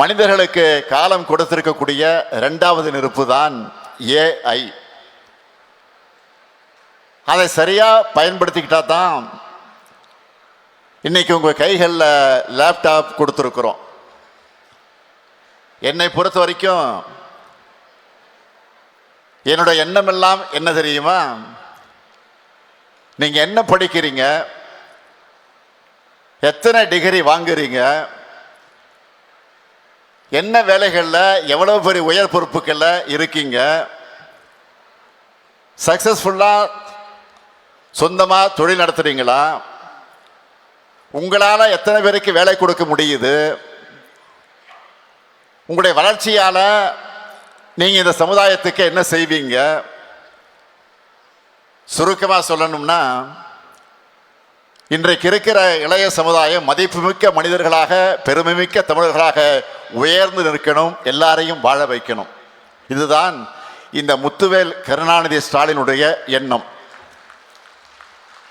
மனிதர்களுக்கு காலம் கொடுத்திருக்கக்கூடிய இரண்டாவது நெருப்பு தான் ஏஐ அதை சரியாக பயன்படுத்திக்கிட்டா தான் இன்னைக்கு உங்கள் கைகளில் லேப்டாப் கொடுத்துருக்குறோம். என்னை பொறுத்த வரைக்கும் என்னோட எண்ணமெல்லாம் என்ன தெரியுமா? நீங்கள் என்ன படிக்கிறீங்க? எத்தனை டிகிரி வாங்குறீங்க? என்ன வேலைகளில் எவ்வளவு பெரிய உயர் பொறுப்புகளில் இருக்கீங்க? சக்சஸ்ஃபுல்லாக சொந்தமாக தொழில் நடத்துறீங்களா? உங்களால் எத்தனை பேருக்கு வேலை கொடுக்க முடியுது? உங்களுடைய வளர்ச்சியால் நீங்கள் இந்த சமுதாயத்துக்கு என்ன செய்வீங்க? சுருக்கமாக சொல்லணும்னா இன்றைக்கு இருக்கிற இளைய சமுதாயம் மதிப்புமிக்க மனிதர்களாக பெருமைமிக்க தமிழர்களாக உயர்ந்து நிற்கணும் எல்லாரையும் வாழ வைக்கணும். இதுதான் இந்த முத்துவேல் கருணாநிதி ஸ்டாலினுடைய எண்ணம்.